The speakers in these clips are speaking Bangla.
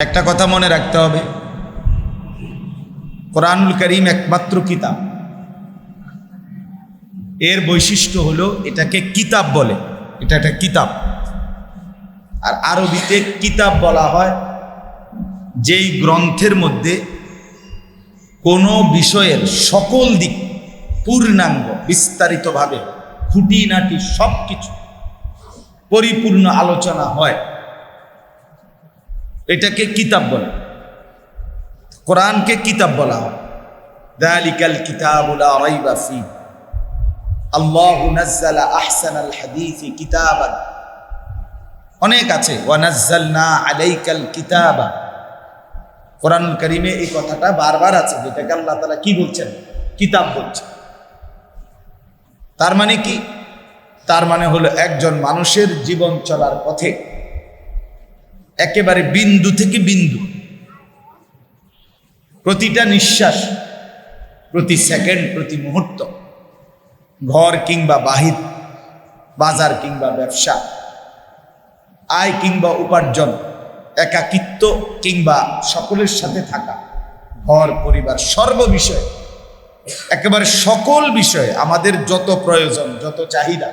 একটা কথা মনে রাখতে হবে। কোরআনুল করিম একমাত্র কিতাব। এর বৈশিষ্ট্য হলো এটাকে কিতাব বলে। এটা একটা কিতাব। আর আরবিতে কিতাব বলা হয় যেই গ্রন্থের মধ্যে কোনো বিষয়ের সকল দিক পূর্ণাঙ্গ, বিস্তারিতভাবে খুঁটিনাটি সব কিছু পরিপূর্ণ আলোচনা হয়। এটাকে কিতাব বলে। কোরআনকে কিতাব বলা হয়। দালিকাল কিতাবুল রাইবা ফি। আল্লাহু নাজ্জালা আহসানাল হাদিসি কিতাবান। অনেক আছে। ওয়া নাজ্জালনা আলাইকাল কিতাবা। কোরআনুল কারীমে এই কথাটা বারবার আছে, যেটাকে আল্লাহ তাআলা কি বলছেন? কিতাব বলছেন। তার মানে কি? তার মানে হলো একজন মানুষের জীবন চলার পথে একেবারে বিন্দু থেকে বিন্দু। প্রতিটা নিঃশ্বাস প্রতি সেকেন্ড, প্রতি মুহূর্ত। ঘর কিংবা বাহির, বাজার কিংবা ব্যবসা, আয় কিংবা উপার্জন, একাকিত্ব কিংবা সকলের সাথে থাকা, ঘর, পরিবার, সর্ব বিষয়ে, একেবারে সকল বিষয়ে আমাদের যত প্রয়োজন, যত চাহিদা,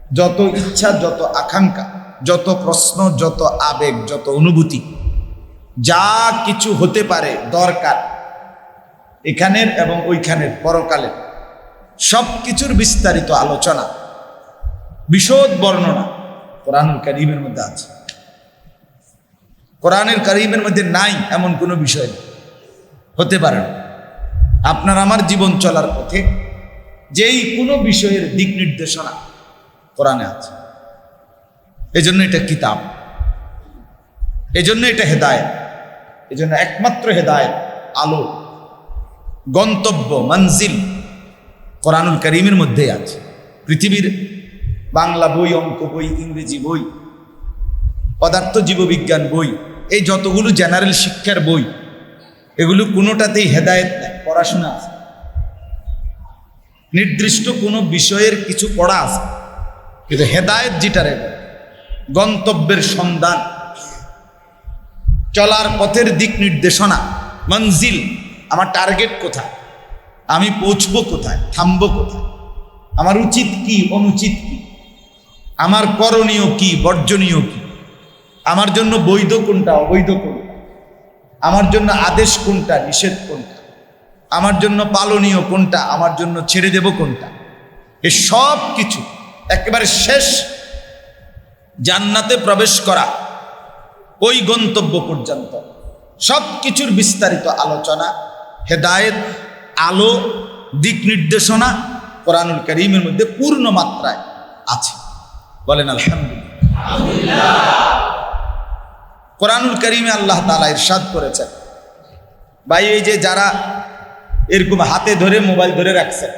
যত ইচ্ছা, যত আকাঙ্ক্ষা যত প্রশ্ন, যত আবেগ, যত অনুভূতি, যা কিছু হতে পারে দরকার, এখানের এবং ওইখানের পরকালের সব কিছুর বিস্তারিত আলোচনা, বিশদ বর্ণনা কোরআনুল করিমের মধ্যে আছে কোরআনের করিমের মধ্যে নাই এমন কোনো বিষয়। হতে পারে না আপনার আমার জীবন চলার পথে যেই কোনো বিষয়ের দিক নির্দেশনা কোরআনে আছে এজন্য এটা কিতাব। এজন্য এটা হেদায়ত। এজন্য একমাত্র হেদায়ত, আলো, গন্তব্য, মঞ্জিল কোরআনুল করিমের মধ্যেই আছে। পৃথিবীর বাংলা বই, অঙ্ক বই, ইংরেজি বই, পদার্থ জীববিজ্ঞান বই, এই যতগুলো জেনারেল শিক্ষার বই, এগুলো কোনোটাতেই হেদায়েত নেই, পড়াশোনা আছে। নির্দিষ্ট কোনো বিষয়ের কিছু পড়া আছে, কিন্তু হেদায়েত যেটারে গন্তব্যের সন্ধান। চলার পথের দিক নির্দেশনা। মঞ্জিল, আমার টার্গেট কোথায়? আমি পৌঁছবো কোথায়? থামব কোথায়? আমার উচিত কি, অনুচিত কি? আমার করণীয় কি, বর্জনীয় কি? আমার জন্য বৈধ কোনটা, অবৈধ কোনটা? আমার জন্য আদেশ কোনটা, নিষেধ কোনটা? আমার জন্য পালনীয় কোনটা, আমার জন্য ছেড়ে দেব কোনটা? এ সব কিছু একেবারে শেষ জান্নাতে প্রবেশ করা ওই গন্তব্য পর্যন্ত। সব কিছুর বিস্তারিত আলোচনা, হেদায়েত, আলো, দিক নির্দেশনা কোরআনুল করিমের মধ্যে পূর্ণ মাত্রায় আছে। বলেন, আলহামদুলিল্লাহ। কোরআনুল করিমে আল্লাহ তালা ইরশাদ করেছেন। ভাই, এই যে যারা এরকম হাতে ধরে মোবাইল ধরে রাখছেন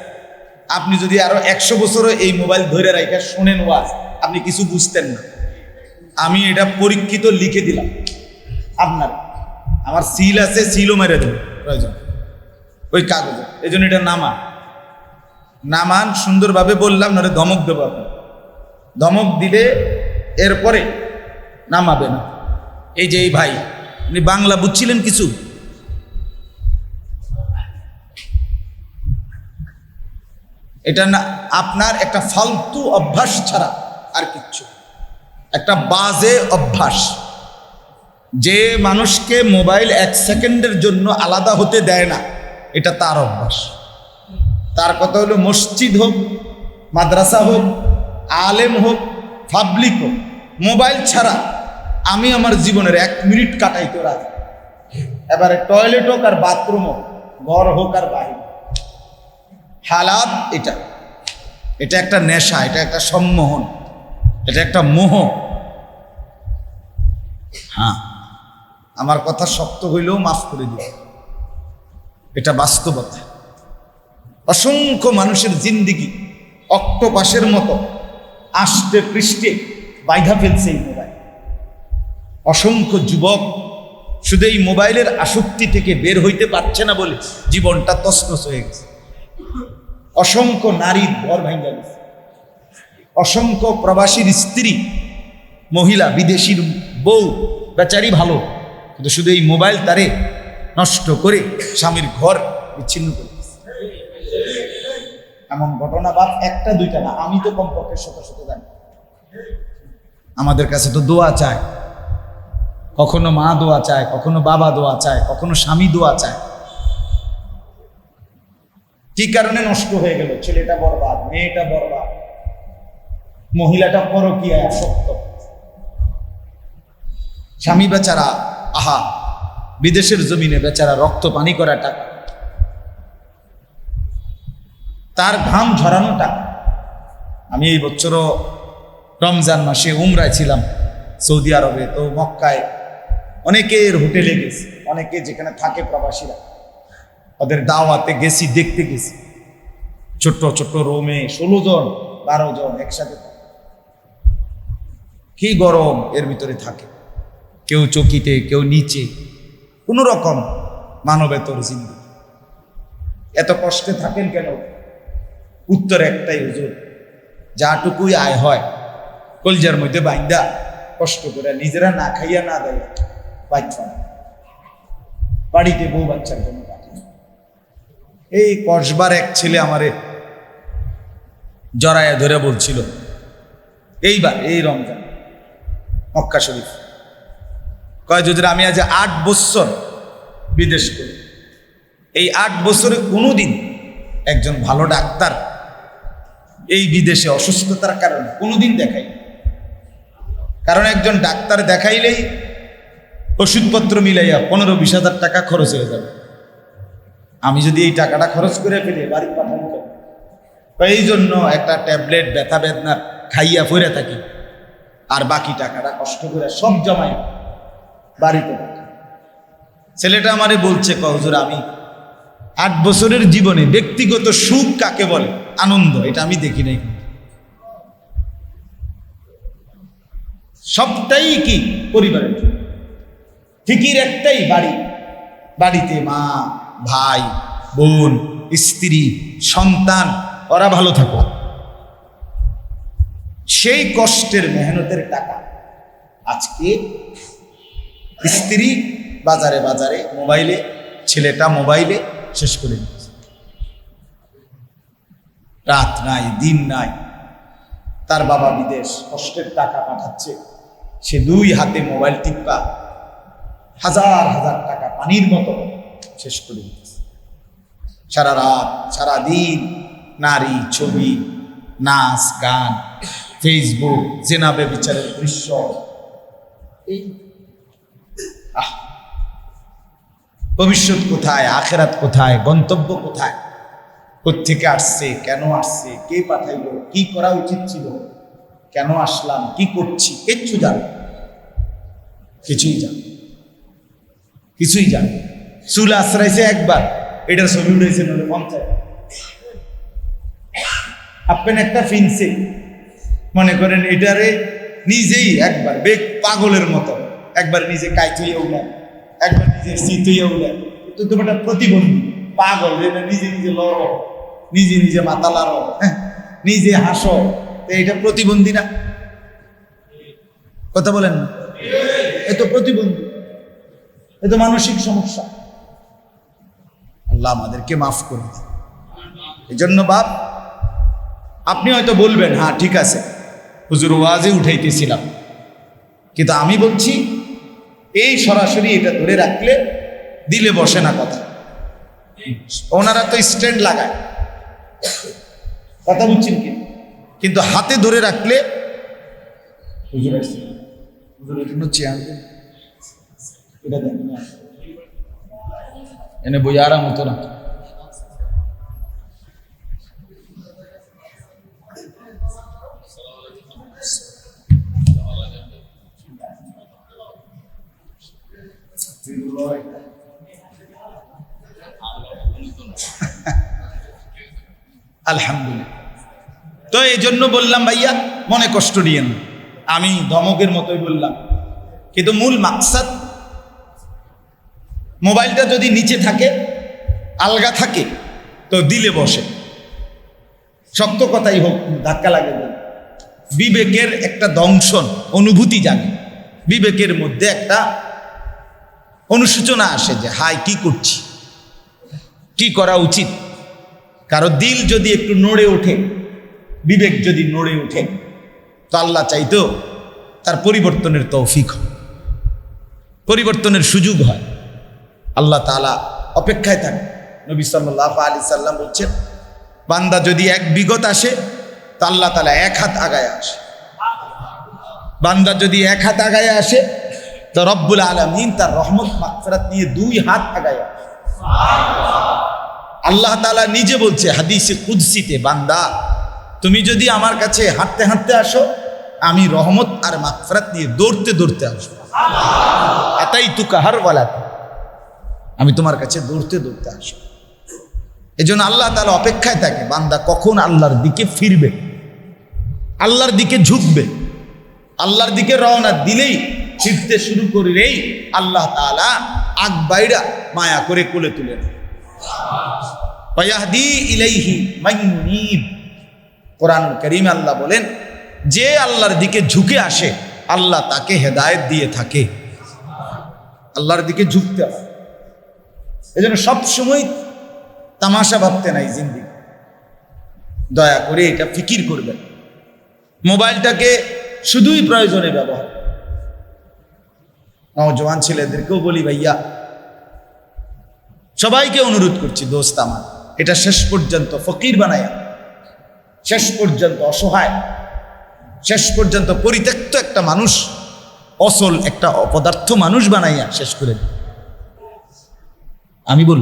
আপনি যদি আরও একশো বছরও এই মোবাইল ধরে রাখা শোনেন ওয়াজ, আপনি কিছু বুঝতেন না। আমি এটা পরীক্ষিত লিখে দিলাম। আপনার, আমার সিল আছে সিলও মেরে দেব। প্রয়োজন। ওই কাগজে। এই জন্য এটা নামান। নামান সুন্দরভাবে বললাম, নাহলে ধমক দেবো আপনি ধমক দিলে এরপরে নামাবে না এই যে এই ভাই আপনি বাংলা বুঝছিলেন কিছু? এটা না, আপনার একটা ফালতু অভ্যাস ছাড়া আর কিচ্ছু। একটা বাজে অভ্যাস। যে মানুষকে মোবাইল এক সেকেন্ডের জন্য আলাদা হতে দেয় না, এটা তার অভ্যাস। তার কথা হলো মসজিদ হোক, মাদ্রাসা হোক, আলেম হোক পাবলিক হোক, মোবাইল ছাড়া আমি আমার জীবনের এক মিনিট কাটাইতে রাজি। এবারে টয়লেট হোক আর বাথরুম হোক, ঘর হোক আর বাহির হালাত এটা। এটা একটা নেশা, এটা একটা সম্মোহন। এটা একটা মোহ। হ্যাঁ। আমার কথা শক্ত হইলেও মাফ করে দিবে। এটা বাস্তবতা। অসংখ্য মানুষের জিন্দিগি অক্টোপাসের মতো আষ্টে পৃষ্ঠে বাইধা ফেলছে এই মোবাইল। অসংখ্য যুবক শুধু এই মোবাইলের আসক্তি থেকে বের হইতে পারছে না বলে জীবনটা তসনস হয়ে গেছে। অসংখ্য নারীর ঘর ভাঙ্গা গেছে। অসংখ্য প্রবাসীর স্ত্রী, মহিলা, বিদেশির বউ, বেচারি ভালো, কিন্তু শুধু এই মোবাইল তারে নষ্ট করে স্বামীর ঘর বিচ্ছিন্ন করে এমন ঘটনা বাপ একটা দুইটা না, আমি তো কমপক্ষে শত শত জানি। আমাদের কাছে তো দোয়া চায়। কখনো মা দোয়া চায়, কখনো বাবা দোয়া চায়, কখনো স্বামী দোয়া চায়। কি কারণে নষ্ট হয়ে গেল? ছেলেটা বরবাদ, মেয়েটা বরবাদ। মহিলাটা পরকীয়ায় আসক্ত স্বামী বেচারা, আহা, বিদেশের জমিনে বেচারা রক্ত পানি করা টাকা। তার ঘাম ঝরানো টাকা। আমি এই বছরও রমজান মাসে উমরায় ছিলাম সৌদি আরবে, তো মক্কায় অনেকের হোটেলে গেছি, অনেকে যেখানে থাকে প্রবাসীরা। ওদের দাওয়াতে গেছি, দেখতে গেছি। ছোট্ট ছোট্ট রোমে ষোলো জন, বারো জন একসাথে। কি গরম এর ভিতরে থাকে। কেউ চকিতে, কেউ নিচে। কোনো রকম মানবেতর জিন্দি এত কষ্টে থাকেন কেন? উত্তর একটাই, হুজুর, যাটুকুই আয় হয়, কলজার মধ্যে বাইন্দা কষ্ট করে নিজেরা না খাইয়া না দেয় বাচ্চা বাড়িতে বউ বাচ্চার জন্য এই কসবার এক ছেলে আমারে জড়াইয়া ধরে বলছিল, এইবার, এই রমজান মক্কা শরীফ। কয়, যদি আমি আজ আট বছর বিদেশ করি, এই আট বছরে কোনোদিন একজন ভালো ডাক্তার এই বিদেশে অসুস্থতার কারণে কোনোদিন দেখাই কারণ একজন ডাক্তার দেখাইলেই ওষুধপত্র মিলাইয়া পনেরো বিশ হাজার টাকা খরচ হয়ে যাবে। আমি যদি এই টাকাটা খরচ করে ফেলি, বাড়ি পাঠানো এই জন্য একটা ট্যাবলেট, ব্যথা বেদনার খাইয়া ফিরে থাকি। আর বাকি টাকাটা কষ্ট করে সব জমাই বাড়িতে ছেলেটা আমারে বলছে কহজুর আমি আট বছরের জীবনে ব্যক্তিগত সুখ কাকে বলে? আনন্দ, এটা আমি দেখি নাই সবটাই কি পরিবারের ফিকির একটাই বাড়ি। বাড়িতে মা, ভাই, বোন, স্ত্রী, সন্তান, ওরা ভালো থাকো সেই কষ্টের মেহনতের টাকা আজকে স্ত্রী বাজারে বাজারে মোবাইলে, ছেলেটা মোবাইলে শেষ করে দিচ্ছে রাত নাই, দিন নাই। তার বাবা বিদেশ কষ্টের টাকা পাঠাচ্ছে। সে দুই হাতে মোবাইল টিপা, হাজার হাজার টাকা পানির মতো শেষ করে দিচ্ছে সারা রাত, সারা দিন নারী, ছবি, নাচ, গান ফেসবুক জেনাবে বিচারের দৃশ্য এই ভবিষ্যৎ কোথায়, আখেরাত কোথায়, গন্তব্য কোথায়? কোথেকে আসছে, কেন আসছে, কে পাঠাইলো, কি করা উচিত ছিল? কেন আসলাম, কি করছি, কিচ্ছু জানে কিছুই জানে কিছুই জানে চুল আশ্রাইছে একবার, এটার ছবি উঠেছে নলে পঞ্চায়েত। আপনি একটা ফিনছে মনে করেন এটারে নিজেই একবার বেগ পাগলের মতো একবার নিজে কাইতুইয়া উঠলেন একবার নিজে শীতুইয়া উঠলেন তো তোমার প্রতিবন্ধী পাগল এটা নিজে নিজে লড়ো নিজে নিজে মাথা লাড়ো হ্যাঁ, নিজে হাসো তো এটা প্রতিবন্ধী না? কথা বলেন না? এ তো প্রতিবন্ধী এ তো মানসিক সমস্যা। আল্লাহ আমাদেরকে মাফ করে দিন। এই জন্য বাপ আপনি হয়তো বলবেন হ্যাঁ ঠিক আছে। হুজুর ওয়াজে উঠাইতেছিলাম। কিন্তু আমি বলছি, এই সরাসরি এটা ধরে রাখলে দিলে বসে না কথা। ওনারা তো স্ট্যান্ড লাগায়। কথা বুঝছেন কি? কিন্তু হাতে ধরে রাখলে। এনে বই আরাম হতো না। আলহামদুলিল্লাহ। তো এই জন্য বললাম, ভাইয়া, মনে কষ্ট নিয়েন আমি ধমকের মতোই বললাম। কিন্তু মূল মাকসাদ, মোবাইলটা যদি নিচে থাকে, আলগা থাকে, তো দিলে বসে। শক্ত কথাই হোক ধাক্কা লাগে বিবেকের একটা দংশন, অনুভূতি জাগে। বিবেকের মধ্যে একটা অনুসূচনা আসে যে হাই কি করছি? কি করা উচিত? কারও দিল যদি একটু নড়ে ওঠে, বিবেক যদি নড়ে ওঠে, তো আল্লাহ চাইতো তার পরিবর্তনের তৌফিক হয় পরিবর্তনের সুযোগ হয়। আল্লাহ তাআলা অপেক্ষায় থাকে। নবী সাল্লাহ আলি সাল্লাম বলছেন, বান্দা যদি এক বিগত আসে, তো আল্লাহ তালা এক হাত আগায় আসে। বান্দা যদি এক হাত আগায় আসে তো রব্বুল আলমিন তার রহমত মাকফেরাত নিয়ে দুই হাত আগায়। আল্লাহ তালা নিজে বলছে, হাদিসে কুদসিতে, বান্দা, তুমি যদি আমার কাছে হাঁটতে হাঁটতে আসো, আমি রহমত আর মাকফরাত নিয়ে দৌড়তে দৌড়তে আসব। এতাই তু কাহার বলাতে আমি তোমার কাছে দৌড়তে দৌড়তে আসব। এই জন্য আল্লাহ তালা অপেক্ষায় থাকে, বান্দা কখন আল্লাহর দিকে ফিরবে? আল্লাহর দিকে ঝুঁকবে? আল্লাহর দিকে রওনা দিলেই ফিরতে শুরু করলেই আল্লাহ তালা আগ বাইরা মায়া করে কোলে তুলে ইলাইহি কোরআন করিম আল্লাহ বলেন, যে আল্লাহর দিকে ঝুঁকে আসে, আল্লাহ তাকে হেদায়েত দিয়ে থাকে। আল্লাহর দিকে ঝুঁকতে হয়। এই জন্য সবসময় তামাশা ভাবতে নাই জিন্দি দয়া করে এটা ফিকির করবেন। মোবাইলটাকে শুধুই প্রয়োজনে ব্যবহার নজওয়ান ছেলেদেরকেও বলি, ভাইয়া, সবাইকে অনুরোধ করছি, দোস্ত আমার, এটা শেষ পর্যন্ত ফকির বানাইয়া শেষ পর্যন্ত অসহায়, শেষ পর্যন্ত পরিত্যক্ত একটা মানুষ, অসল একটা অপদার্থ মানুষ বানাইয়া শেষ করে। আমি বল,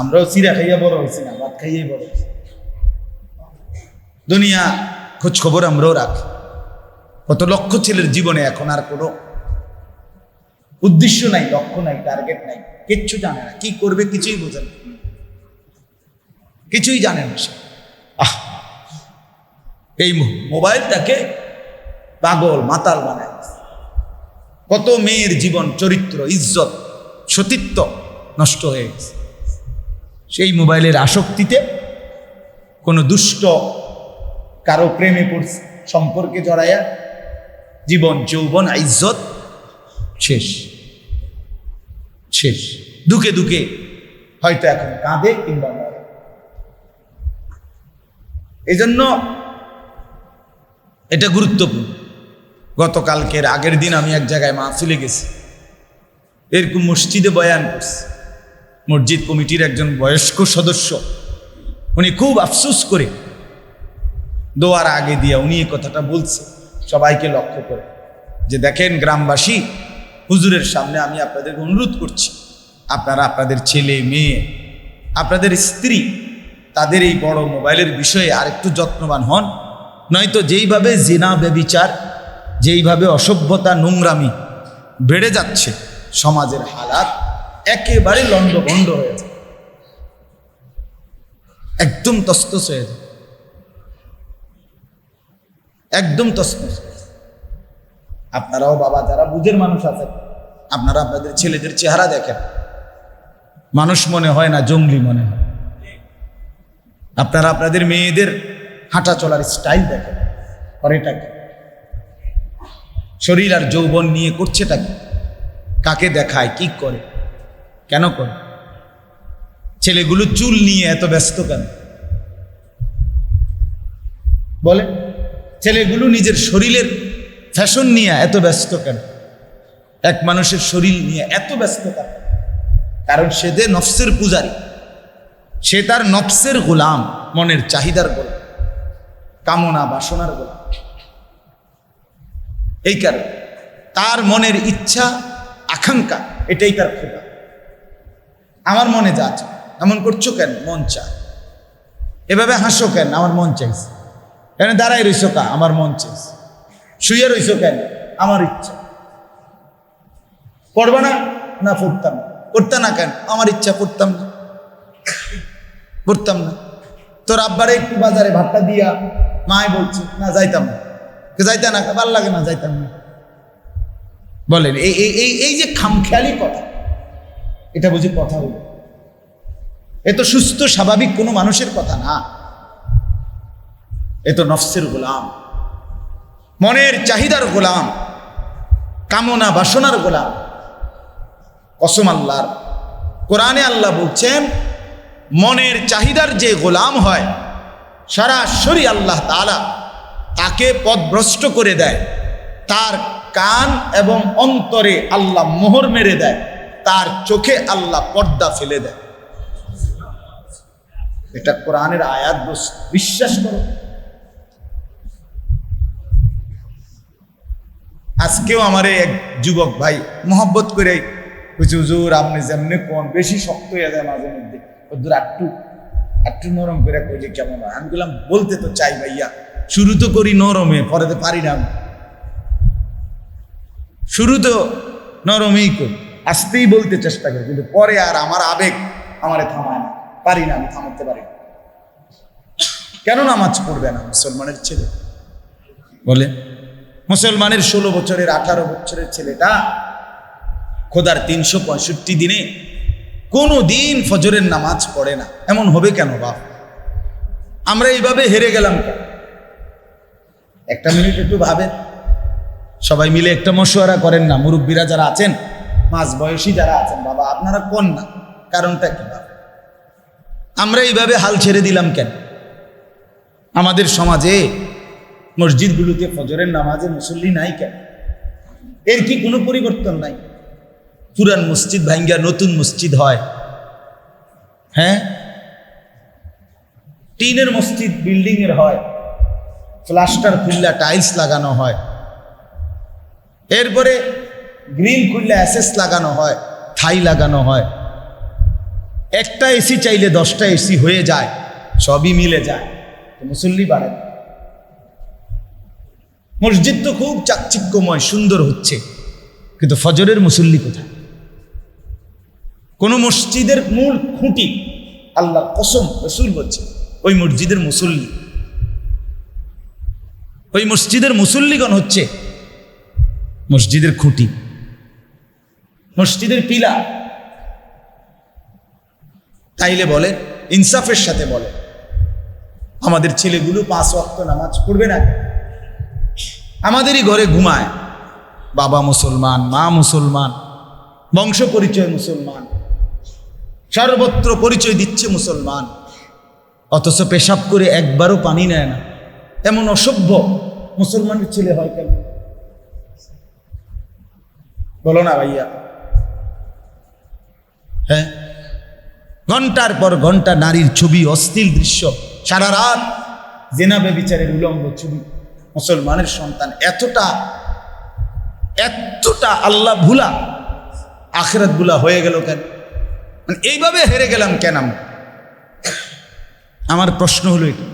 আমরাও চিরা খাইয়া বড় হয়েছি না, ভাত খাইয়াই বড় হয়েছি। দুনিয়া খোঁজ খবর আমরাও রাখি কত লক্ষ ছেলের জীবনে এখন আর কোনো উদ্দেশ্য নাই, লক্ষ্য নাই টার্গেট নাই, কিচ্ছু জানে না, কি করবে কিছুই বোঝে না। কিছুই জানে না সে। আহ! এই মোবাইলটাকে পাগল, মাতাল বানায় কত মেয়ের জীবন, চরিত্র, ইজ্জত, সতীত্ব নষ্ট হয়ে গেছে। সেই মোবাইলের আসক্তিতে কোনো দুষ্ট কারও প্রেমে পড়ছে, সম্পর্কে জড়াইয়া জীবন যৌবন ইজ্জত। শেষ। শেষ। দুকে দুকে হয়তো এখন কাঁদে কিংবা মরে। এই জন্য এটা গুরুত্বপূর্ণ। গতকালকের আগের দিন আমি এক জায়গায় মাহফিলে গেছি। এরকম মসজিদে বয়ান করছি। মসজিদ কমিটির একজন বয়স্ক সদস্য। উনি খুব আফসোস করে দোয়ার আগে দিয়া উনি এই কথাটা বলছে। সবাইকে লক্ষ্য করে। যে দেখেন গ্রামবাসী, হুজুরের সামনে আমি আপনাদেরকে অনুরোধ করছি। আপনারা আপনাদের ছেলে, মেয়ে, আপনাদের স্ত্রী, তাদের এই বড় মোবাইলের বিষয়ে আরেকটু যত্নবান হন। নয়তো যেইভাবে জেনা বেবিচার যেইভাবে অসভ্যতা, নোংরামি বেড়ে যাচ্ছে সমাজের হালাত, একেবারে লণ্ডভণ্ড হয়ে যায়। একদম তস্তস হয়ে যায়। একদম তসমস আপনারাও বাবা, যারা বুঝের মানুষ আছেন আপনারা আপনাদের ছেলেদের চেহারা দেখেন। মানুষ মনে হয় না, জঙ্গলি মনে হয়। আপনারা আপনাদের মেয়েদের হাঁটা চলার স্টাইল দেখেন। করেটা কি? শরীর আর যৌবন নিয়ে করছেটা কি? কাকে দেখায়, কি করে? কেন করে? ছেলেগুলো চুল নিয়ে এত ব্যস্ত কেন? বলে ছেলেগুলো নিজের শরীরের ফ্যাশন নিয়ে এত ব্যস্ত কেন? এক মানুষের শরীর নিয়ে এত ব্যস্ত কেন? কারণ সে দে নফসের পূজারী, সে তার নফসের গোলাম, মনের চাহিদার গোলাম, কামনা বাসনার গোলাম। এই কারণে তার মনের ইচ্ছা, আকাঙ্ক্ষা, এটাই তার খোদা আমার মনে যা আছে, এমন করছ কেন? মন চায়। এভাবে হাসো কেন? আমার মন চাইছে। এখানে দাঁড়াই রইছো কা? আমার মন চাইছে শুয়ে রইছো কেন? আমার ইচ্ছা। পড়বা না? না পড়তাম না। না কেন? আমার ইচ্ছা পড়তাম না। পড়তাম না। তোর আব্বারে একটু বাজারে ভাতটা দিয়া মায় বলছে, না, যাইতাম না। কে যাইতে না ভালো লাগে না, যাইতাম না। বলেন, এই এই এই এই যে খামখেয়ালি কথা, এটা বুঝি কথা হলো এ তো সুস্থ, স্বাভাবিক কোনো মানুষের কথা না। এ তো নফসের গোলাম। মনের চাহিদার গোলাম। কামনা বাসনার গোলাম। কসম আল্লাহর। কোরআনে আল্লাহ বলছেন, মনের চাহিদার যে গোলাম হয় সারা সরাসরি আল্লাহ তাআলা তাকে পথভ্রষ্ট করে দেয়। তার কান এবং অন্তরে আল্লাহ মোহর মেরে দেয়। তার চোখে আল্লাহ পর্দা ফেলে দেয়। এটা কোরআনের আয়াত, বিশ্বাস করো। আজকেও আমারে এক যুবক ভাই মোহব্বত করে কইছে, হুজুর, আপনি যেমনি কোন বেশি শক্ত হয়ে যায় মাঝে মধ্যে। হুজুর আটটু আটটু নরম করে কইলে কেমন হয়? আমি বললাম বলতে তো চাই ভাইয়া, শুরু তো করি নরমে, পরে তো পারি না শুরু তো নরমেই করি, আসতেই বলতে চেষ্টা করি, কিন্তু পরে আর আমার আবেগ আমারে থামায় না, পারি না, আমি থামাতে পারি কেন নামাজ পড়বে না মুসলমানের ছেলে? বলে মুসলমানের ষোলো বছরের, আঠারো বছরের ছেলেটা খোদার তিনশো পঁয়ষট্টি দিনে কোনো দিন ফজরের নামাজ পড়ে না। এমন হবে কেন বাপ? আমরা এইভাবে হেরে গেলাম একটা মিনিট একটু ভাবেন। সবাই মিলে একটা মশওয়ারা করেন না। মুরব্বীরা যারা আছেন, মাঝ বয়সী যারা আছেন, বাবা, আপনারা কোন না? কারণটা কি বাবা আমরা এইভাবে হাল ছেড়ে দিলাম কেন? আমাদের সমাজে মসজিদগুলোতে ফজরের নামাজে মুসল্লি নাই কেন? এর কি কোনো পরিবর্তন নাই? পুরান মসজিদ ভাঙ্গা, নতুন মসজিদ হয়। হ্যাঁ? টিনের মসজিদ বিল্ডিং এর হয়। প্লাস্টার খুললা টাইলস লাগানো হয়। এরপরে গ্রিল খুললে অ্যাসেস লাগানো হয়, থাই লাগানো হয়। একটা এসি চাইলে দশটা এসি হয়ে যায়, সবই মিলে যায়। মুসল্লি বাড়ে। মসজিদ তো খুব চাকচিক্যময়, সুন্দর হচ্ছে। কিন্তু ফজরের মুসল্লি কোথায়? কোন মসজিদের মূল খুঁটি আল্লাহ কসম রসুল বলছে, ওই মসজিদের মুসল্লি। ওই মসজিদের মুসল্লিগণ হচ্ছে মসজিদের খুঁটি, মসজিদের পিলা। তাইলে বলে, ইনসাফের সাথে বলে, আমাদের ছেলেগুলো পাঁচ ওয়াক্ত নামাজ পড়বে না? আমাদেরই ঘরে ঘুমায়। বাবা মুসলমান, মা মুসলমান, বংশ পরিচয় মুসলমান, সর্বত্র পরিচয় দিচ্ছে মুসলমান। অথচ পেশাব করে একবারও পানি নেয় না। এমন অসভ্য মুসলমানের ছেলে হয় কেন? বলো না ভাইয়া। হ্যাঁ? ঘণ্টার পর ঘণ্টা নারীর ছবি অস্থির দৃশ্য, সারা রাত জেনাবে বিচারের উলঙ্গ ছবি। মুসলমানের সন্তান এতটা এতটা আল্লাহ ভুলা, আখেরাত ভুলা হয়ে গেল কেন? মানে এইভাবে হেরে গেলাম কেন আমার প্রশ্ন হলো এটা।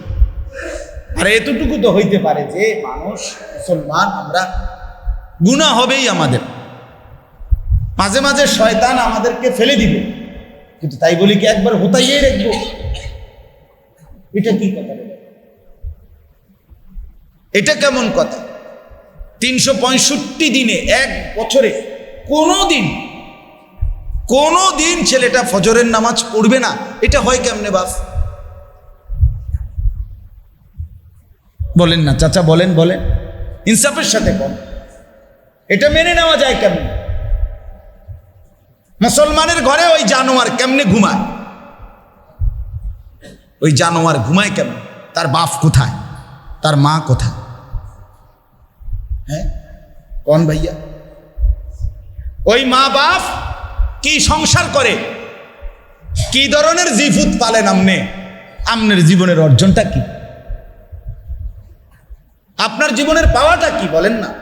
আর এতটুকু তো হইতে পারে যে মানুষ, মুসলমান, আমরা গুণা হবেই আমাদের। মাঝে মাঝে শয়তান আমাদেরকে ফেলে দিবে। কিন্তু তাই বলি কি একবার হোতাইয়ে রাখব এটা কি কথা? এটা কেমন কথা? তিনশো পঁয়ষট্টি দিনে এক বছরে কোনো দিন কোনো দিন ছেলেটা ফজরের নামাজ পড়বে না। এটা হয় কেমনে বাপ বলেন না, চাচা বলেন বলেন। ইনসাফের সাথে বল। এটা মেনে নেওয়া যায় কেমন? মুসলমানের ঘরে ওই জানোয়ার কেমনে ঘুমায়? ওই জানোয়ার ঘুমায় কেমন? তার বাপ কোথায়? তার মা কোথায়? হ্যাঁ? কন ভাইয়া? ওই মা বাপ কি সংসার করে? কি ধরনের জিফুত পালেন আমনে? আমনের জীবনের অর্জনটা কি? আপনার জীবনের পাওয়াটা কি বলেন না?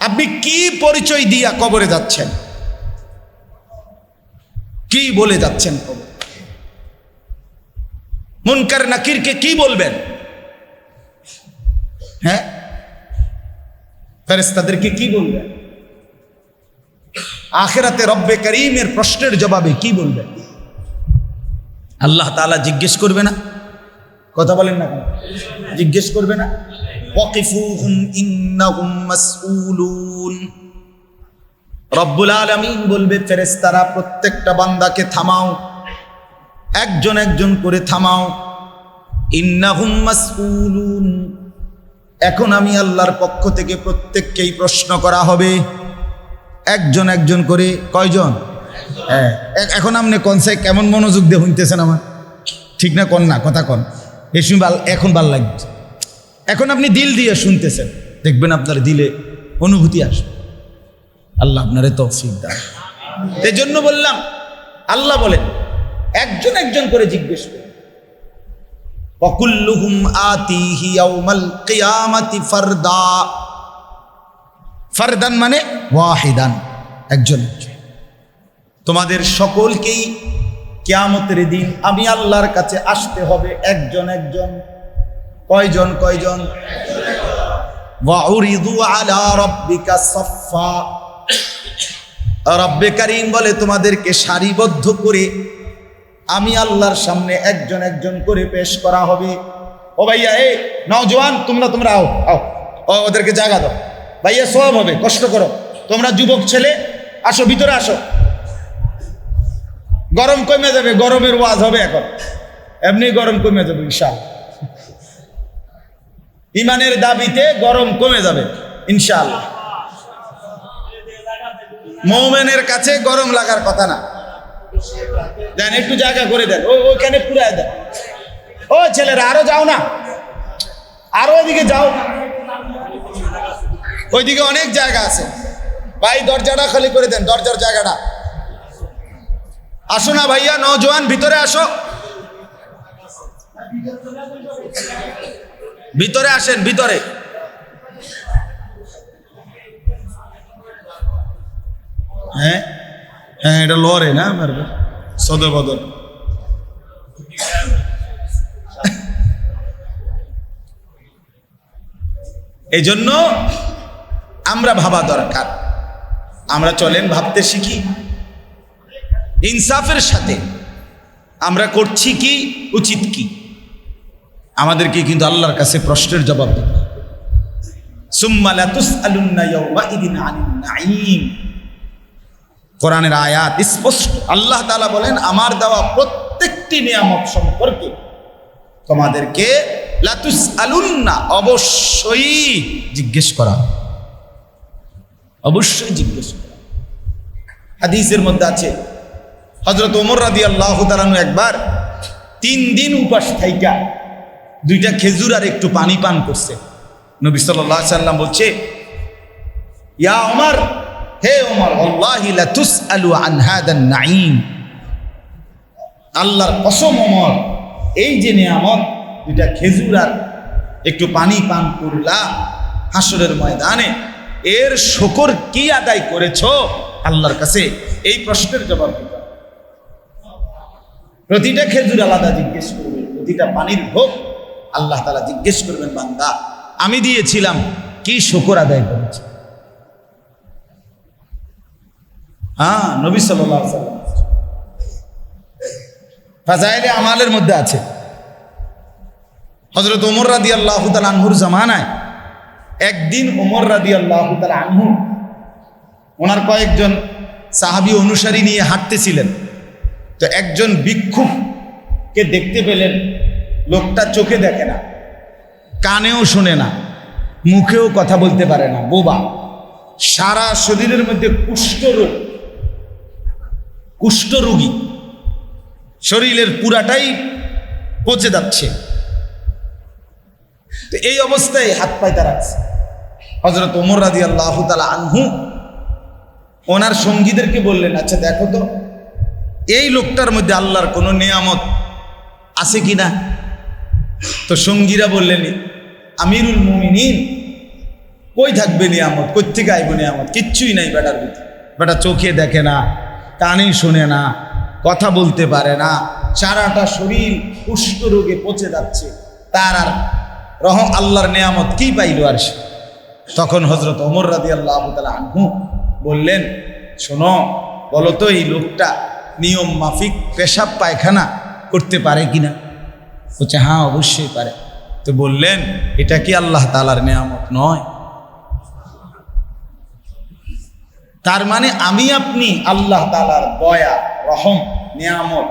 আপনি কি পরিচয় দিয়া কবরে যাচ্ছেন? কি বলে যাচ্ছেন কবর? মুনকার নাকিরকে কি বলবেন? হ্যাঁ? ফেরেস্তাদেরকে কি বলবেন আখেরাতে রব্বে করিমের প্রশ্নের জবাবে কি বলবেন আল্লাহ তাআলা জিজ্ঞেস করবে না? কথা বলেন না জিজ্ঞেস করবে না? ওয়াকিফুহুম ইন্নাহুম মাসউলুন। রব্বুল আলামিন বলবে ফেরেশতারা প্রত্যেকটা বান্দাকে থামাও। একজন একজন করে থামাও। ইন্নাহুম মাসউলুন। এখন আমি আল্লাহর পক্ষ থেকে প্রত্যেককেই প্রশ্ন করা হবে। একজন একজন করে, কয়জন? হ্যাঁ এখন আপনি কনসে কেমন মনোযোগ দিয়ে শুনতেছেন আমার? ঠিক না কন না, কথা কন? এই ভালো এখন ভালো লাগছে। এখন আপনি দিল দিয়ে শুনতেছেন। দেখবেন আপনার দিলে অনুভূতি আসবে। আল্লাহ আপনারে তৌফিক দান। এই জন্য বললাম, আল্লাহ বলেন, একজন একজন করে জিজ্ঞেস করুন। وكلهم آتيه يوم القيامة فردا ফারদান মানে ওয়াহিদান একজন একজন তোমাদের সকলকেই কিয়ামতের দিন আমি আল্লাহর কাছে আসতে হবে একজন একজন কয়জন কয়জন ওয়াউরিদু আলা রাব্বিকা সাফফা রব্বে কারীম বলে তোমাদেরকে সারিবদ্ধ করে আমি আল্লাহর সামনে একজন একজন করে পেশ করা হবে। ও ভাইয়া এ নওজোয়ান তোমরা তোমরা আও আও। ওদেরকে জায়গা দাও। ভাইয়া সব হবে, কষ্ট করো। তোমরা যুবক ছেলে, আসো, ভিতরে আসো। গরম কমে যাবে, গরমের ওয়াজ হবে এখন। এমনি গরম কমে যাবে ইনশাল ইমানের দাবিতে গরম কমে যাবে, ইনশাআল্লাহ। মৌমেনের কাছে গরম লাগার কথা না। দেন, একটু জায়গা করে দেন। ও, ওইখানে পুরায় দেন। ও, ছেলেরা, আরও যাও না। আরও ওইদিকে যাও। ওইদিকে অনেক জায়গা আছে। ভাই, দরজাটা খালি করে দেন, দরজার জায়গাটা। আসো না ভাইয়া নজওয়ান ভিতরে আসো। ভিতরে আসেন, ভিতরে। হ্যাঁ? হ্যাঁ এটা লরে না? মারবে সদর বদল এই জন্য আমরা ভাবা দরকার। আমরা চলেন, ভাবতে শিখি। ইনসাফের সাথে আমরা করছি কি, উচিত কি? আমাদেরকে কিন্তু আল্লাহর কাছে প্রশ্নের জবাব দিতে হবে। সুম্মা লাতুসআলুন্না ইয়াওমাইদিন আনিন নাঈম। কোরআনের আয়াত স্পষ্ট। আল্লাহ তালা বলেন, আমার দেওয়া প্রত্যেকটি নিয়ামত সম্পর্কে তোমাদেরকে লাতুস আলুন্না অবশ্যই জিজ্ঞেস করা। অবশ্যই জিজ্ঞেস করা। হাদিসের মধ্যে আছে হজরত ওমর রাদি আল্লাহ তালানু একবার তিন দিন উপাস থাইকা দুইটা খেজুর আর একটু পানি পান করছে। নবী সাল্লাম বলছে, ইয়া ওমর হে ওমর, আল্লাহি লাতুসআলু আন হাদান নাঈম। আল্লাহর কসম ওমর, এই যে নিয়ামত, দুইটা খেজুর আর একটু পানি পান করলা হাসরের ময়দানে, এর শকর কি আদায় করেছ? আল্লাহর কাছে এই প্রশ্নের জবাব দিতে প্রতিটা খেজুর আলাদা জিজ্ঞেস করবে, প্রতিটা পানির ভোগ আল্লাহ তালা জিজ্ঞেস করবেন, বান্দা, আমি দিয়েছিলাম, কি শকর আদায় করেছে? হ্যাঁ নবী সাল্লাহ আমালের মধ্যে আছে। হজরত ওমর রাদি আল্লাহ আনহুর জামানায় একদিন ওমর রাদি আল্লাহ আনহু, ওনার কয়েকজন সাহাবি অনুসারী নিয়ে হাঁটতেছিলেন। তো একজন ভিক্ষুককে দেখতে পেলেন, লোকটা চোখে দেখে না, কানেও শোনে না, মুখেও কথা বলতে পারে না, বোবা। সারা শরীরের মধ্যে কুষ্ঠরোগ কুষ্ঠরোগী শরীরের পুরাটাই পচে যাচ্ছে। তো এই অবস্থায় হাত পায়তা রাখছে হজরত ওমর রাজি আল্লাহ তালা আনহু, ওনার সঙ্গীদেরকে বললেন আচ্ছা দেখো তো, এই লোকটার মধ্যে আল্লাহর কোনো নিয়ামত আছে কি না? তো সঙ্গীরা বললেন, আমিরুল মুমিনিন, কই থাকবে নিয়ামত? কই থেকে আইব নিয়ামত? কিচ্ছুই নাই বেটার ভিতরে। বেটা চোখে দেখে না। কানে শোনে না, কথা বলতে পারে না, সারাটা শরীর কুষ্ঠ রোগে পচে যাচ্ছে, তার আর রহ আল্লাহর নিয়ামত কি পাইল আর সে? তখন হজরত অমর রাদি আল্লাহ আনহু বললেন, শোনো, বলো তো এই লোকটা নিয়ম মাফিক পেশাব পায়খানা করতে পারে কিনা? বলছে হ্যাঁ অবশ্যই পারে। তো বললেন, এটা কি আল্লাহ তালার নিয়ামত নয়? তার মানে আমি আপনি আল্লাহ তালার দয়া রহম নিয়ামত